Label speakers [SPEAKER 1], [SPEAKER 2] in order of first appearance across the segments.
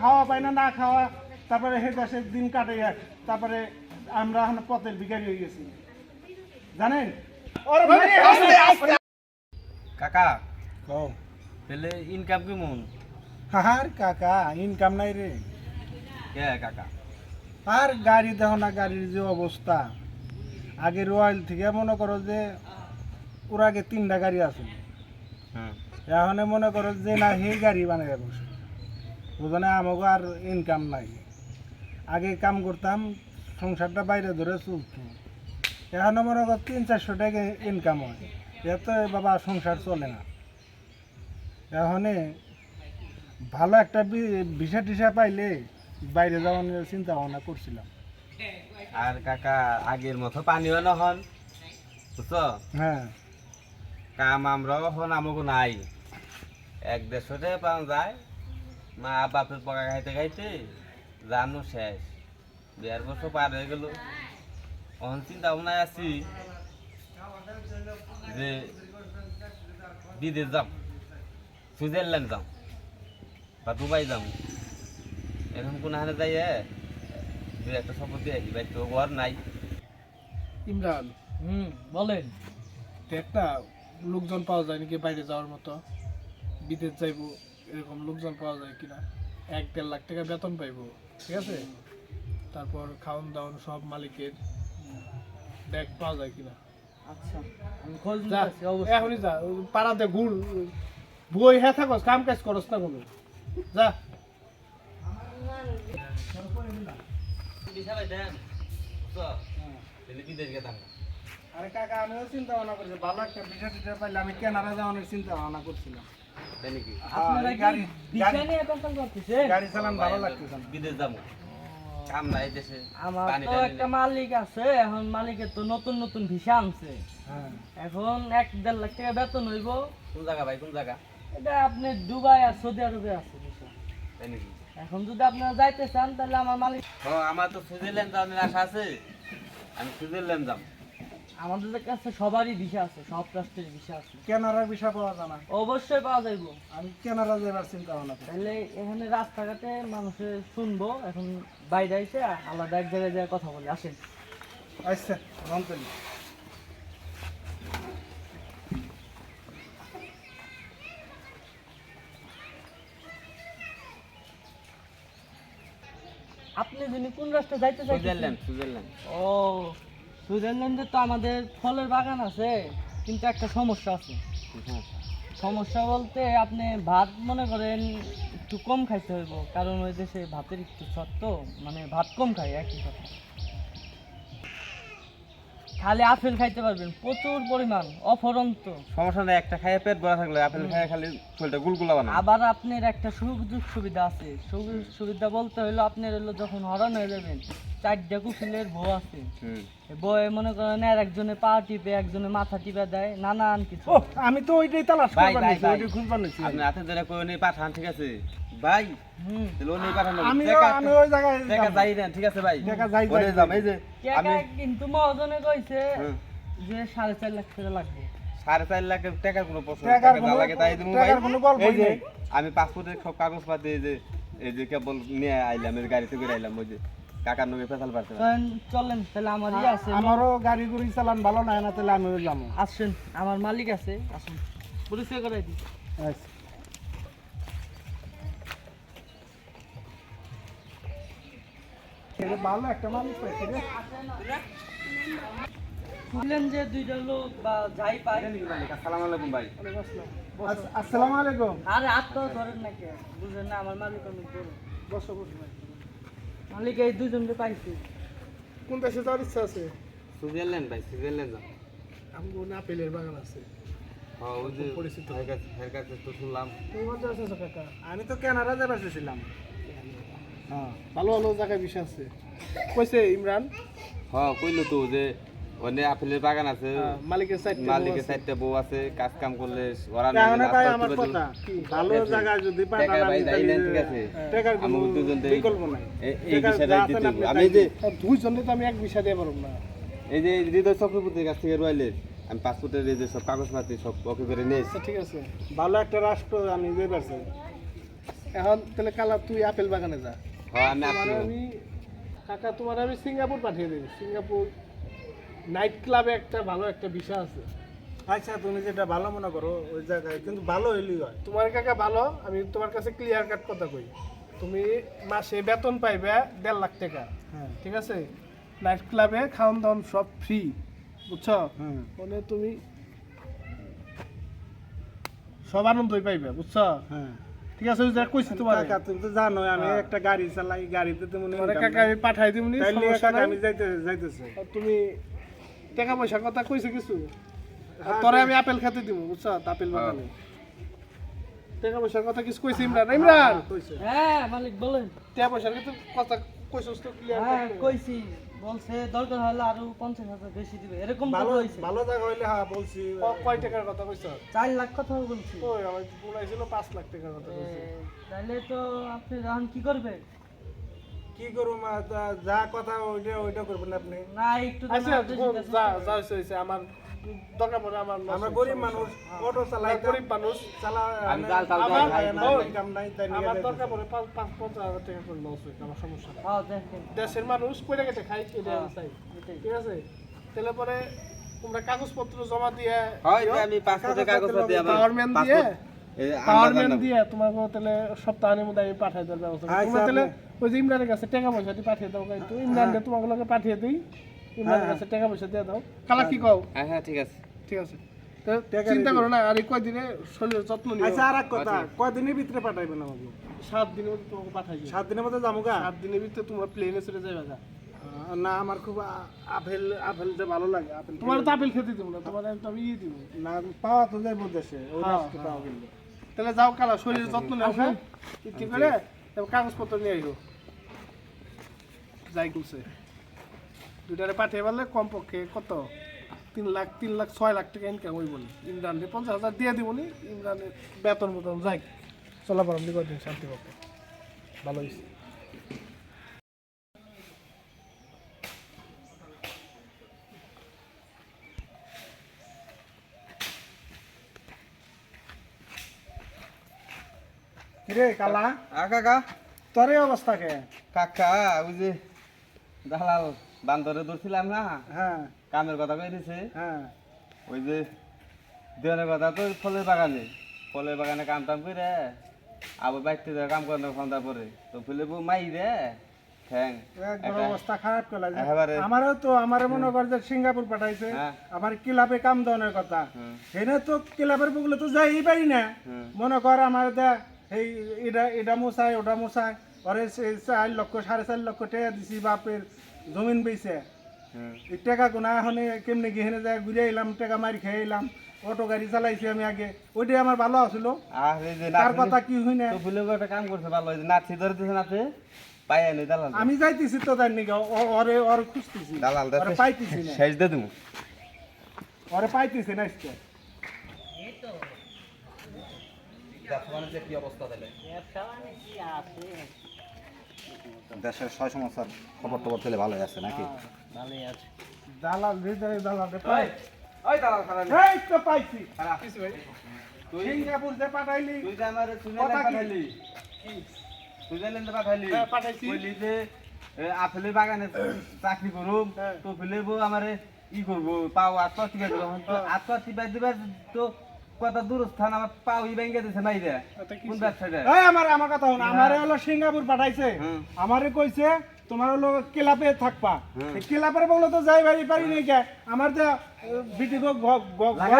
[SPEAKER 1] খাওয়া পাই না না খাওয়া। তারপরে হে দেশে দিন কাটে তারপরে আমরা এখন পথের ভিখারি হয়ে গেছি। জানেন?
[SPEAKER 2] কাকা
[SPEAKER 1] কও।
[SPEAKER 2] তাহলে ইনকাম কেমন?
[SPEAKER 1] আর কাকা ইনকাম নাই রে।
[SPEAKER 2] কে কাকা?
[SPEAKER 1] আর গাড়ি দেখো না গাড়ির যে অবস্থা। আগে রয়্যাল থেকে মনে করো যে ওর আগে তিনটা গাড়ি আছে
[SPEAKER 2] হুম
[SPEAKER 1] এখন মনে করো যে না সেই গাড়ি বানাই বসে। বুঝনে আমাকে আর ইনকাম নাই। আগে কাম করতাম সংসারটা বাইরে ধরে চলতো। এখন মনে করো তিন চারশো টাকা ইনকাম হয়। এত বাবা সংসার চলে না। এখানে ভালো একটা ভিসা টিসা পাইলে বাইরে যাওয়ার চিন্তা ভাবনা করছিলাম।
[SPEAKER 2] আর কাকা আগের মতো পানিও নহন বুঝছ?
[SPEAKER 1] হ্যাঁ।
[SPEAKER 2] কাম আমরাও হন আমাকে নাই। এক দেড়শোতে পাওয়া যায়। মা বাপের পকা খাইতে খাইতে জানো শেষ। দেড় বছর পার হয়ে গেল। অহন চিন্তা ভাবনায় আছি যে বিদেশ যাম, সুইজারল্যান্ড যাম বা দুবাই যাম। এরকম কোন হানে যাই দু একটা আসি ভাই তো ঘর নাই।
[SPEAKER 1] ইমরান,
[SPEAKER 3] হুম, বলেন।
[SPEAKER 1] একটা লোকজন পাওয়া যায় নাকি বাইরে যাওয়ার মতো? বিদেশ যাইবো। এরকম লোকজন পাওয়া যায় কিনা? এক দেড় লাখ টাকা বেতন পাইবো ঠিক আছে? তারপর খাওন দাওন সব মালিকের ব্যাগ পাওয়া যায় কিনা?
[SPEAKER 3] আচ্ছা
[SPEAKER 1] এখনই যা পাড়াতে ঘুর বই হ্যাঁ থাকস কাম কাজ করস না কোনো। যা।
[SPEAKER 2] বিদেশ
[SPEAKER 1] আরে কাকা আমিও চিন্তা ভাবনা করছি ভালো একটা ভিসা টিসা পাইলে আমি কেনাডা যাওয়ানোর চিন্তা ভাবনা করছিলাম।
[SPEAKER 2] দেশে
[SPEAKER 3] আমার তো একটা মালিক আছে এখন মালিকের তো নতুন নতুন ভিসা আনছে।
[SPEAKER 1] হ্যাঁ।
[SPEAKER 3] এখন এক দেড় লাখ টাকা বেতন হইব।
[SPEAKER 2] কোন জায়গা ভাই কোন জায়গা?
[SPEAKER 3] এটা আপনি দুবাই আর সৌদি আরবে আছে এখন যদি আপনারা যাইতে চান তাহলে আমার মালিক
[SPEAKER 2] ও আমার তো সুইজারল্যান্ড যাওয়ার আশা আছে। আমি সুইজারল্যান্ড যাব।
[SPEAKER 3] আমাদের কাছে সবারই ভিসা আছে সব রাষ্ট্রের ভিসা আছে।
[SPEAKER 1] কেনাডার ভিসা পাওয়া যায় না।
[SPEAKER 3] অবশ্যই পাওয়া যাইব।
[SPEAKER 1] আমি কেনাডা যাবার চিন্তা ভাবনা
[SPEAKER 3] তাহলে এখানে রাস্তাঘাটে মানুষের শুনব এখন বাইরে এসে আলাদা এক জায়গায় যায় কথা বলে আসেন।
[SPEAKER 1] আচ্ছা রন্তলি
[SPEAKER 3] আপনি যিনি কোন রাষ্ট্রে যাইতে চাইছেন
[SPEAKER 2] সুইজারল্যান্ড সুইজারল্যান্ড।
[SPEAKER 3] ও সুইজারল্যান্ডে তো আমাদের ফলের বাগান আছে কিন্তু একটা সমস্যা আছে। সমস্যা বলতে আপনি ভাত মনে করেন একটু কম খাইতে হইব কারণ ওই দেশে ভাতের একটু শর্ত মানে ভাত কম খায় একই কথা। খালি আপেল খাইতে পারবেন প্রচুর পরিমাণ অফরন্ত।
[SPEAKER 2] সমস্যা নেই একটা খাইয়ে পেট ভরা থাকলে আপেল খাইয়ে খালি শরীরটা গুলগুলা বানা
[SPEAKER 3] আবার আপনার একটা সুযোগ সুবিধা আছে। সুযোগ সুবিধা বলতে হইল আপনার হলো যখন হরণ হয়ে যাবেন চারটা কুকিলের বউ আছে। বউয়ে মনে করেন আর একজনে পা টিপে একজনে মাথা টিপে দেয় নানান কিছু।
[SPEAKER 1] আমি তো ওইটাই তালাশ
[SPEAKER 2] ভাই,
[SPEAKER 1] করবার নিছি ওইটাই খুঁজবার নিছি।
[SPEAKER 2] আপনি হাতে ধরে কই নেই পাঠান ঠিক আছে? ভাই
[SPEAKER 3] হুম।
[SPEAKER 2] তাহলে উনি পাঠানো
[SPEAKER 1] আমি আমি ওই জায়গায়
[SPEAKER 2] টাকা যাই না ঠিক আছে ভাই।
[SPEAKER 1] টাকা যাই, যাই,
[SPEAKER 2] যাম এই যে আমি
[SPEAKER 3] কিন্তু মহাজনে কইছে যে সাড়ে চার লাখ টাকা লাগবে।
[SPEAKER 2] সাড়ে চার লাখ টাকার কোনো প্রশ্ন নেই। লাগে তাই
[SPEAKER 1] নেই।
[SPEAKER 2] আমি পাসপোর্টের সব কাগজপাতি এই যে এই যে কেবল নিয়ে আইলাম গাড়িতে করে আইলাম ওই যে। কাকার নগে পেশাল পারছে না।
[SPEAKER 3] চলেন চলেন তাহলে আমার ইয়ে আছে।
[SPEAKER 1] আমারও গাড়ি গুড়ি চালান ভালো না না তাহলে আমিও যাব।
[SPEAKER 3] আসেন আমার মালিক আছে আসুন। পরিচয় করাই দিই।
[SPEAKER 1] আচ্ছা। এটা ভালো একটা মানুষ
[SPEAKER 3] শুনলেন যে দুইটা লোক বা যাই
[SPEAKER 2] আসসালামু আলাইকুম ভাই।
[SPEAKER 1] আস- আসসালামু আলাইকুম।
[SPEAKER 3] আরে হাত তো ধরেন নাকি বুঝলেন না আমার মালিক অনেক
[SPEAKER 1] বসো বসো।
[SPEAKER 3] মালিক এই দুজনকে পাইছি।
[SPEAKER 1] কোন দেশে যাওয়ার ইচ্ছা আছে?
[SPEAKER 2] সুইজারল্যান্ড ভাই সুইজারল্যান্ড যাও।
[SPEAKER 1] আমি কোন আপেলের বাগান আছে।
[SPEAKER 2] হ্যাঁ
[SPEAKER 1] আমি তো কেনাডা যাবার চেয়েছিলাম হ্যাঁ ভালো ভালো জায়গায় বিষয় আছে। কইছে ইমরান?
[SPEAKER 2] হ্যাঁ কইলো তো যে ওনে আপেলের বাগান আছে
[SPEAKER 1] হ্যাঁ, মালিকের সাইড
[SPEAKER 2] মালিকের চারটে বউ আছে কাজ কাম করলে ওরা
[SPEAKER 1] ভাই
[SPEAKER 2] রাস্তা
[SPEAKER 1] আমার কথা ভালো জায়গায় যদি
[SPEAKER 2] টাকা ভাই না, ঠিক আছে।
[SPEAKER 1] টাকার
[SPEAKER 2] আমি
[SPEAKER 1] কোনো
[SPEAKER 2] দুজন দেই।
[SPEAKER 1] বিকল্প নাই।
[SPEAKER 2] এই বিষয়টা দিতে আমি যে
[SPEAKER 1] দিন। দুইজনে তো আমি এক বিষয় দিয়ে পারব না।
[SPEAKER 2] এই যে হৃদয় চক্রবর্তীর কাছ থেকে রয়েলের আমি পাসপোর্টের এই যে সব কাগজপাতি সব ওকে করে নিয়ে।
[SPEAKER 1] আচ্ছা ঠিক আছে। ভালো একটা রাষ্ট্র আমি যে পারছি।
[SPEAKER 4] এখন তাহলে কালা তুই আপেল বাগানে যা।
[SPEAKER 2] হ্যাঁ আমি
[SPEAKER 4] কাকা তোমার আমি সিঙ্গাপুর পাঠিয়ে দেবো। সিঙ্গাপুর নাইট ক্লাবে একটা ভালো একটা বিষয় আছে।
[SPEAKER 1] আচ্ছা তুমি যেটা ভালো মনে করো ওই জায়গায় কিন্তু ভালো হইলেই হয়।
[SPEAKER 4] তোমার কাকা ভালো আমি তোমার কাছে ক্লিয়ার কাট কথা কই। তুমি মাসে বেতন পাইবে দেড় লাখ টাকা
[SPEAKER 1] হ্যাঁ।
[SPEAKER 4] ঠিক আছে? নাইট ক্লাবে খাওয়ান দাওয়ান সব ফ্রি বুঝছ? মানে তুমি সব আনন্দই পাইবে বুঝছ?
[SPEAKER 1] হ্যাঁ।
[SPEAKER 4] ঠিক আছে ওই যে কইছি তোমার।
[SPEAKER 1] কাকা তুমি তো জানো আমি
[SPEAKER 4] হ্যাঁ।
[SPEAKER 1] একটা গাড়ি চালাই গাড়িতে তুমি
[SPEAKER 4] কাকা আমি পাঠাই দিমনি সমস্যা নাই।
[SPEAKER 1] আমি যাইতে যাইতেছে।
[SPEAKER 4] তুমি টাকা পয়সার কথা কইছে কিছু?
[SPEAKER 1] হ্যাঁ,
[SPEAKER 4] তোরে আমি আপেল খেতে দিব বুঝছ? আপেল বাগানে। টাকা পয়সার কথা কিছু কইছি ইমরান? ইমরান!
[SPEAKER 1] কইছে।
[SPEAKER 3] হ্যাঁ মালিক বলেন।
[SPEAKER 4] টাকা পয়সার কিন্তু কথা কইছস তো ক্লিয়ার
[SPEAKER 3] হ্যাঁ কইছি। বলছে দরকার হলে আরও পঞ্চাশ হাজার বেশি দিবে। এরকম
[SPEAKER 1] ভালো
[SPEAKER 3] হয়েছে
[SPEAKER 1] ভালো জায়গা হইলে হ্যাঁ বলছি।
[SPEAKER 4] কয় টাকার কথা কইছ?
[SPEAKER 3] চার লাখ কথা বলছি।
[SPEAKER 4] ওই আমার বলাইছিল পাঁচ লাখ টাকার কথা কইছে।
[SPEAKER 3] তাহলে তো আপনি এখন কি করবে
[SPEAKER 1] কি করুম যা কথা ওইটা ওইটা করবেন আপনি।
[SPEAKER 3] না একটু
[SPEAKER 4] আচ্ছা যা যা হইছে আমার দরকার পড়ে আমার
[SPEAKER 1] আমরা গরিব মানুষ
[SPEAKER 4] নাই।
[SPEAKER 1] অটো চালাই
[SPEAKER 4] আমরা গরিব মানুষ।
[SPEAKER 1] চালা
[SPEAKER 2] আমি জাল টাল
[SPEAKER 4] আমার
[SPEAKER 2] খাই,
[SPEAKER 4] ভাই,
[SPEAKER 2] না,
[SPEAKER 4] ওই,
[SPEAKER 1] ইনকাম নাই তাই
[SPEAKER 4] আমার দরকার পড়ে পাঁচ পাঁচ পঞ্চাশ হাজার টাকা করে লস হইছে আমার সমস্যা।
[SPEAKER 3] হ্যাঁ দেখেন।
[SPEAKER 4] দেশের মানুষ কইরা কেটে খাই এটা চাই। ঠিক আছে? তাহলে পরে তোমরা কাগজপত্র জমা দিয়ে
[SPEAKER 2] হয় আমি পাসপোর্টে কাগজ দিয়ে আমার
[SPEAKER 4] পাওয়ারম্যান পাওয়ারম্যান দিয়ে তোমাকে তাহলে সপ্তাহের মধ্যে আমি পাঠাই দেওয়ার ব্যবস্থা।
[SPEAKER 1] আচ্ছা,
[SPEAKER 4] তোমরা তাহলে ওই যে ইমরানের কাছে টাকা পয়সা দিয়ে পাঠিয়ে দাও কিন্তু ইমরানকে তোমাকে লোকে পাঠিয়ে দিই। ইমরানের কাছে টাকা পয়সা দিয়ে দাও। কালা কি কও?
[SPEAKER 2] হ্যাঁ হ্যাঁ ঠিক আছে।
[SPEAKER 4] ঠিক আছে। চিন্তা। করো না আর এই কয়দিনে শরীরের যত্ন নিও।
[SPEAKER 1] আচ্ছা আর এক কথা কয়দিনের ভিতরে পাঠাইবেন আমাকে?
[SPEAKER 4] সাত দিনের মধ্যে তোমাকে পাঠাই
[SPEAKER 1] সাত দিনের মধ্যে যাব গা?
[SPEAKER 4] সাত দিনের ভিতরে তোমরা প্লেনে চলে যাবে গা।
[SPEAKER 1] না আমার খুব আপেল আপেলটা ভালো লাগে আপেল
[SPEAKER 4] তোমার তো আপেল খেতে দিব না তোমার তো আমি ইয়ে দিব।
[SPEAKER 1] না পাওয়া তো যাইব দেশে ওই
[SPEAKER 4] হ্যাঁ,
[SPEAKER 1] রাস্তা পাওয়া গেলে
[SPEAKER 4] তাহলে যাও কালা শরীরের যত্ন নেও হ্যাঁ? কি করে কাগজপত্র নিয়ে আইও যাই করছে দুইটারে পাঠিয়ে পারলে কমপক্ষে কত? তিন লাখ তিন লাখ ছয় লাখ টাকা ইনকাম হইব নি। ইমরানরে পঞ্চাশ হাজার দিয়ে দিব নি। ইমরানের বেতন মতন যাই। চলা দিকে দিন শান্তি পক্ষে ভালো হয়েছে
[SPEAKER 1] কিরে কালা?
[SPEAKER 2] আ কাকা।
[SPEAKER 1] তোর এই অবস্থা কে?
[SPEAKER 2] কাকা ওই যে দালাল বান্দরে ধরছিলাম না?
[SPEAKER 1] হ্যাঁ।
[SPEAKER 2] কামের কথা কই দিছে।
[SPEAKER 1] হ্যাঁ।
[SPEAKER 2] ওই যে দেওয়ানের কথা তো ফলের বাগানে। ফলের বাগানে কাম টাম করে আবার বাইতে যায় কাম করানোর ফোনটা পরে। তো ফুলে মাই রে। ঠ্যাং।
[SPEAKER 1] অবস্থা খারাপ করে আমারও তো আমারও মনে কর যে সিঙ্গাপুর পাঠাইছে।
[SPEAKER 2] হ্যাঁ।
[SPEAKER 1] আমার ক্লাবে কাম দেওয়ানোর কথা। এনে তো ক্লাবের বগুলো তো যাই পারি না। মনে কর আমার দা এই এটা এটা মশাই ওটা মশাই ওরে চার লক্ষ সাড়ে চার লক্ষ টাকা দিছি বাপের জমিন
[SPEAKER 2] হুম।
[SPEAKER 1] এই টাকা গোনা এখন কেমনি গেহেনে যায় ঘুরে এলাম টাকা মারি খেয়ে এলাম অটো গাড়ি চালাইছি আমি আগে। ওইটাই আমার ভালো আছিল। তার কথা কি হই না
[SPEAKER 2] ফুলে একটা কাম করছে ভালো হয়েছে নাচি ধরে দিছে নাচে পাই আনি দালাল
[SPEAKER 1] আমি যাইতেছি তো তার নিকে ওরে ওরে খুঁজতেছি।
[SPEAKER 2] দালাল
[SPEAKER 1] পাইতেছি
[SPEAKER 2] শেষ দে তুমি
[SPEAKER 1] ওরে পাইতেছি না
[SPEAKER 5] দেশের ছয় সমস্যার খবর টবর পেলে ভালোই আছে নাকি?
[SPEAKER 3] ভালোই আছে।
[SPEAKER 1] দালাল হৃদয় দালাল পাই।
[SPEAKER 2] ওই দালাল খারাপ
[SPEAKER 1] এই তো পাইছি।
[SPEAKER 2] খারাপ তুই
[SPEAKER 1] সিঙ্গাপুর যে পাঠাইলি।
[SPEAKER 2] তুই যে আমার সুইজারল্যান্ড? পাঠাইলি। পাঠাইলি।
[SPEAKER 4] হ্যাঁ, পাঠাইছি।
[SPEAKER 2] কইলি যে এ, আপেলের বাগানে চাকরি করুম
[SPEAKER 4] হ্যাঁ।
[SPEAKER 2] তো ফেলে আমারে ই করব পাও আত্মহত্যা দিবে। তো
[SPEAKER 4] হ্যাঁ।
[SPEAKER 2] আত্মহত্যা দিবে তো কত দূরস্থান আমার পাউই ব্যাংকে দিছে নাই রে? কোন ব্যবসাটা
[SPEAKER 1] এই আমার আমার কথা হন আমারে হলো সিঙ্গাপুর পাঠাইছে।
[SPEAKER 2] হুম।
[SPEAKER 1] আমারে কইছে তোমার হলো ক্লাবে থাকবা। এই ক্লাবের বলে তো যাই বাড়ি পারি নাই কে আমার যে বিটি গো ঘর
[SPEAKER 2] লাগা।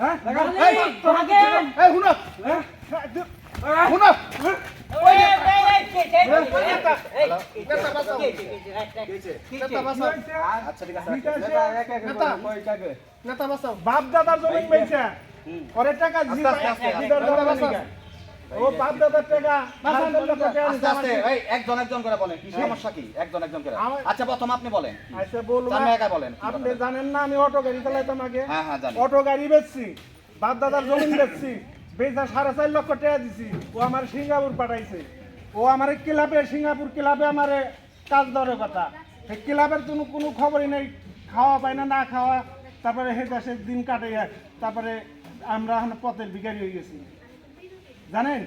[SPEAKER 1] হ্যাঁ? এই, তোরা
[SPEAKER 3] আগে।
[SPEAKER 1] এই শুনো। হ্যাঁ?
[SPEAKER 5] বলেন সমস্যা কি একজন একজন করে আচ্ছা প্রথম আপনি বলেন
[SPEAKER 1] আচ্ছা বলব
[SPEAKER 5] চার একা বলেন
[SPEAKER 1] আপনি জানেন না আমি অটো গাড়ি
[SPEAKER 5] হ্যাঁ জানি
[SPEAKER 1] অটো গাড়ি বেচছি বাপ দাদার জমিন বেচছি। বেচা সাড়ে চার লক্ষ টাকা দিছি ও আমার সিঙ্গাপুর পাঠাইছে ও আমার ক্লাবে সিঙ্গাপুর ক্লাবে আমার কাজ দেওয়ার কথা সেই ক্লাবের কোনো কোনো খবরই নেই খাওয়া পায় না না খাওয়া তারপরে হে দেশের দিন কাটে তারপরে আমরা এখন পথের ভিখারি হয়ে গেছি জানেন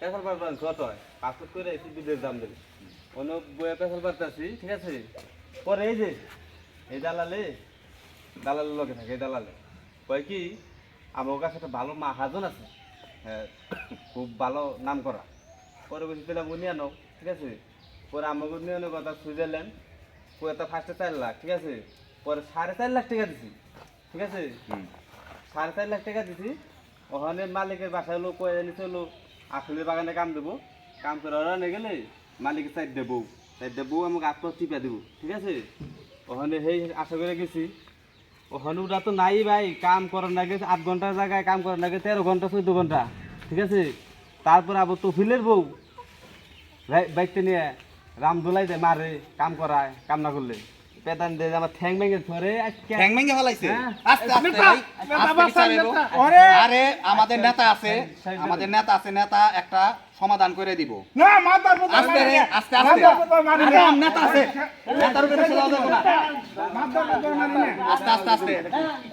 [SPEAKER 2] পেশাল পারবেন হয় পাসপোর্ট করে এসে বিদেশ দাম দেবে অন্য বইয়ে পেশাল পারতেছি ঠিক আছে পরে এই যে এই দালালে দালালের লগে থাকে এই দালালে। কয় কি আমার কাছে একটা ভালো মাহাজন আছে হ্যাঁ খুব ভালো নাম করা। পরে বলছি তাহলে আমি নিয়ে নাও ঠিক আছে? পরে আমাকে নিয়ে আনো কথা সুইজারল্যান্ড পরে তো ফার্স্টে চার লাখ ঠিক আছে? পরে সাড়ে চার লাখ টাকা দিছি ঠিক আছে? সাড়ে চার লাখ টাকা দিছি ওখানে মালিকের বাসায় হলো কয়ে নিতে হলো আসলে বাগানে কাম দেবো কাম করে ওরা গেলে মালিকের সাইড দেবো সাইড দেবো আমাকে আত্ম টিপা দেবো ঠিক আছে? ওখানে সেই আশা করে গেছি ওটা তো নাই ভাই, কাম করার লাগে আট ঘণ্টার জায়গায় কাম করার লাগে তেরো ঘণ্টা, চোদ্দ ঘণ্টা, ঠিক আছে? তারপর আবার তফিলের বউ বাইকটা নিয়ে রাম দোলাই দেয় মারে, কাম করায়, কাম না করলে। পেদান দিয়ে আমার ঠ্যাং ভেঙে ধরে
[SPEAKER 5] ঠ্যাং ভেঙে ফেলাইছে?
[SPEAKER 2] হ্যাঁ।
[SPEAKER 5] আস্তে আস্তে।
[SPEAKER 1] ওরে
[SPEAKER 5] আরে। আমাদের নেতা আছে। আমাদের নেতা আছে নেতা একটা সমাধান করে দিব।
[SPEAKER 1] না মাতার পুত্র
[SPEAKER 5] আস্তে আস্তে আরে আম নেতা আছে। নেতার উপরে চলে যাবে না। আস্তে আস্তে আস্তে।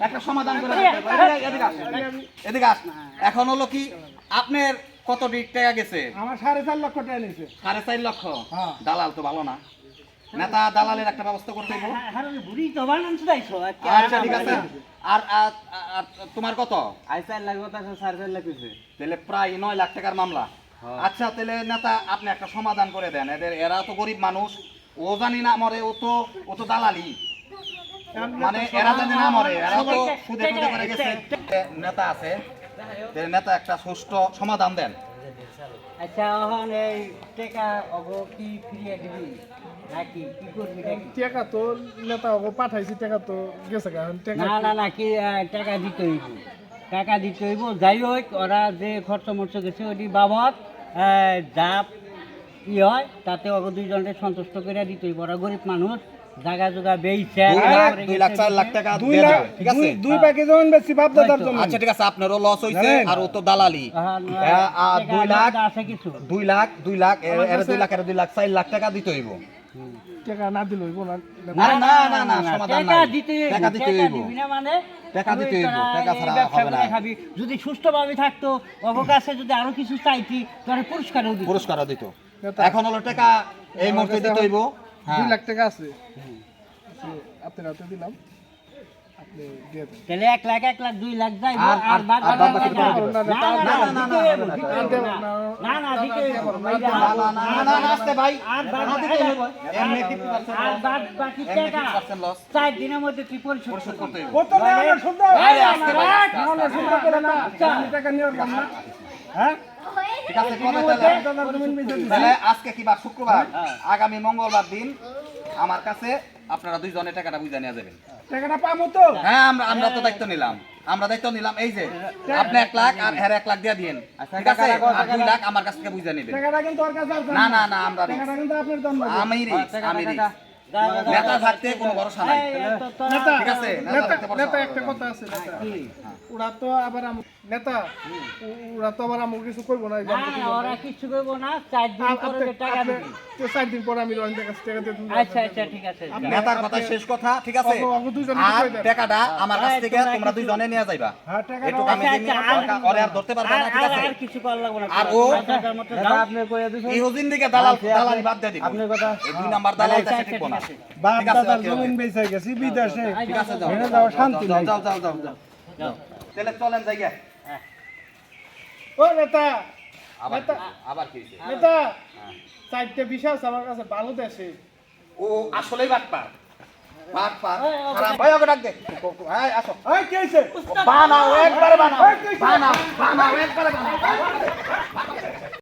[SPEAKER 5] একটা সমাধান করে এদিকে- এদিকে আস, এদিকে আস। এখন হলো কি আপনার কত ডিট টাকা গেছে?
[SPEAKER 1] আমার সাড়ে চার লক্ষ টাকা নিয়েছে।
[SPEAKER 5] সাড়ে চার লক্ষ?
[SPEAKER 1] হ্যাঁ।
[SPEAKER 5] দালাল তো ভালো না। নেতা দালালের একটা ব্যবস্থা করতে হইব আচ্ছা ঠিক আছে। আর তোমার কত?
[SPEAKER 2] আই চার লাখ কথা সাড়ে চার লাখ
[SPEAKER 5] তাহলে প্রায় নয় লাখ টাকার মামলা।
[SPEAKER 2] হ্যাঁ।
[SPEAKER 5] আচ্ছা তাহলে নেতা আপনি একটা সমাধান করে দেন। এদের এরা তো গরিব মানুষ। ও জানি না মরে ও তো ও তো দালালি। মানে এরা জানি না মরে এরা তো সুদে সুদে করে গেছে। নেতা আছে। নেতা একটা সুষ্ঠু সমাধান দেন।
[SPEAKER 6] আচ্ছা এখন এই টেকা অগ কি ফিরিয়ে দিবি?
[SPEAKER 4] টাকা তো নেতা পাঠাইছি টাকা তো গেছে গা, এখন টাকা
[SPEAKER 6] না না না কি টাকা দিতে হইব। টাকা দিতে হইব। যাই হোক ওরা যে খরচ মরচ গেছে ওটি বাবদ যা ই হয় তাতে অগ দুইজনকে সন্তুষ্ট করে দিতে হইব। ওরা গরিব মানুষ জায়গা জোগা বেইছে
[SPEAKER 5] দুই লাখ দুই লাখ চার লাখ টাকা
[SPEAKER 1] দুই লাখ
[SPEAKER 5] ঠিক আছে?
[SPEAKER 1] দুই- দুই পাখি বেশি বাপ দাদার জমি
[SPEAKER 5] আচ্ছা ঠিক আছে আপনারও লস হইছে? আর ও তো দালালি। হ্যাঁ, দুই লাখ
[SPEAKER 6] আছে কিছু।
[SPEAKER 5] দুই লাখ দুই লাখ এর দুই লাখ এর দুই লাখ চার লাখ টাকা দিতে হইব।
[SPEAKER 4] টাকা না দিলে হইব না।
[SPEAKER 5] না না না না সমাধান
[SPEAKER 6] টাকা দিতে
[SPEAKER 5] টাকা দিতে হইব।
[SPEAKER 6] মানে?
[SPEAKER 5] টাকা দিতে হইব, টাকা ছাড়া হবে না।
[SPEAKER 6] খাবি। যদি সুস্থভাবে থাকতো অবকাশে কাছে যদি আরও কিছু চাইতি তাহলে পুরস্কারও দিত।
[SPEAKER 5] পুরস্কারও দিত। এখন হলো টাকা এই মুহূর্তে দিতে হইব।
[SPEAKER 4] 2 লাখ টাকা আছে। আপনি রাতে দিলাম। আপনি দিয়ে দেন
[SPEAKER 6] তাহলে এক লাখ এক লাখ দুই লাখ যাইব
[SPEAKER 5] আর-
[SPEAKER 6] না, না, না, না,
[SPEAKER 5] না, না, না,
[SPEAKER 6] দিতে হইব,
[SPEAKER 5] না,
[SPEAKER 6] দিতে
[SPEAKER 5] না,
[SPEAKER 6] হইব না। না, না, দিতে হইব। ভাইয়া,
[SPEAKER 5] না, না, না, না, না, আসতে ভাই।
[SPEAKER 6] আর বাদ
[SPEAKER 5] না, দিতে হইব। এমনি 50%
[SPEAKER 6] আর
[SPEAKER 5] loss।
[SPEAKER 6] বাদ বাকি টাকা চার দিনের মধ্যে তুই পরিশোধ করতে
[SPEAKER 1] হ্যাঁ
[SPEAKER 5] কবে আজকে কি বার শুক্রবার আগামী মঙ্গলবার দিন আমার কাছে আপনারা দুইজনে টাকাটা বুঝে নিয়ে যাবেন।
[SPEAKER 1] টাকাটা পাবো তো?
[SPEAKER 5] হ্যাঁ আমরা আমরা তো দায়িত্ব নিলাম। আমরা দায়িত্ব নিলাম এই যে আপনি এক লাখ আর হ্যাঁ এক লাখ দিয়ে দিন ঠিক আছে? আর দুই লাখ আমার কাছ থেকে বুঝে নেবেন।
[SPEAKER 1] টাকাটা কিন্তু ওর কাছে আছে।
[SPEAKER 5] না না না আমরা
[SPEAKER 1] টাকাটা কিন্তু আপনার দম
[SPEAKER 5] আমি আমি রিক্স
[SPEAKER 6] যা, যা, যা।
[SPEAKER 5] নেতা থাকতে কোনো ভরসা নাই। ঠিক আছে? নেতা।
[SPEAKER 4] একটা কথা আছে ওরা তো আবার আম- নেতা ওরা তো আবার আমাকে কিছু করব না আমরা
[SPEAKER 6] ওরা কিচ্ছু করব না চার দিন পরে টাকা দিবি
[SPEAKER 4] চার দিন পরে আমি রহিন্দার কাছে টাকা দিয়ে
[SPEAKER 6] আচ্ছা আচ্ছা ঠিক আছে।
[SPEAKER 5] নেতার কথা শেষ কথা ঠিক আছে?
[SPEAKER 4] অগো- অগো দুইজনে
[SPEAKER 5] আর টাকাটা আমার কাছ থেকে
[SPEAKER 6] তোমরা
[SPEAKER 5] তোমরা দুইজনে নিয়ে যাইবা। একটু আমি দিমি,
[SPEAKER 6] আর-
[SPEAKER 5] ওরে আর ধরতে পারবে না ঠিক আছে?
[SPEAKER 6] আর কিছু করা লাগবে না।
[SPEAKER 5] আর ও-
[SPEAKER 6] টাকার মতো
[SPEAKER 2] দাদা
[SPEAKER 6] দাও।
[SPEAKER 2] আপনি কইয়া দিছেন
[SPEAKER 5] ইহুদিন দিকে দালাল দালালি বাদ দিয়ে দিব।
[SPEAKER 2] আপনার কথা
[SPEAKER 5] দুই নাম্বার দালাল দেশে টিকবো
[SPEAKER 6] ঠিক
[SPEAKER 5] না
[SPEAKER 1] বাপ
[SPEAKER 5] ঠিক আছে,
[SPEAKER 1] দাদার
[SPEAKER 5] ওকে,
[SPEAKER 1] জমিন বেচে গেছি বিদেশে।
[SPEAKER 5] ঠিক আছে যাও।
[SPEAKER 1] এখানে শান্তি
[SPEAKER 5] যাও,
[SPEAKER 1] নাই
[SPEAKER 5] যাও যাও। তাহলে চলেন জায়গা
[SPEAKER 4] ও নেতা।
[SPEAKER 5] আবার
[SPEAKER 4] নেতা।
[SPEAKER 5] আবার কি হইছে?
[SPEAKER 4] নেতা। চারটে বিশ্বাস আমার কাছে ভালো দেশে।
[SPEAKER 5] ও আসলেই
[SPEAKER 1] হইছে
[SPEAKER 5] বানাও একবারে বানাও। বানাও বানাও একবারে বানাও।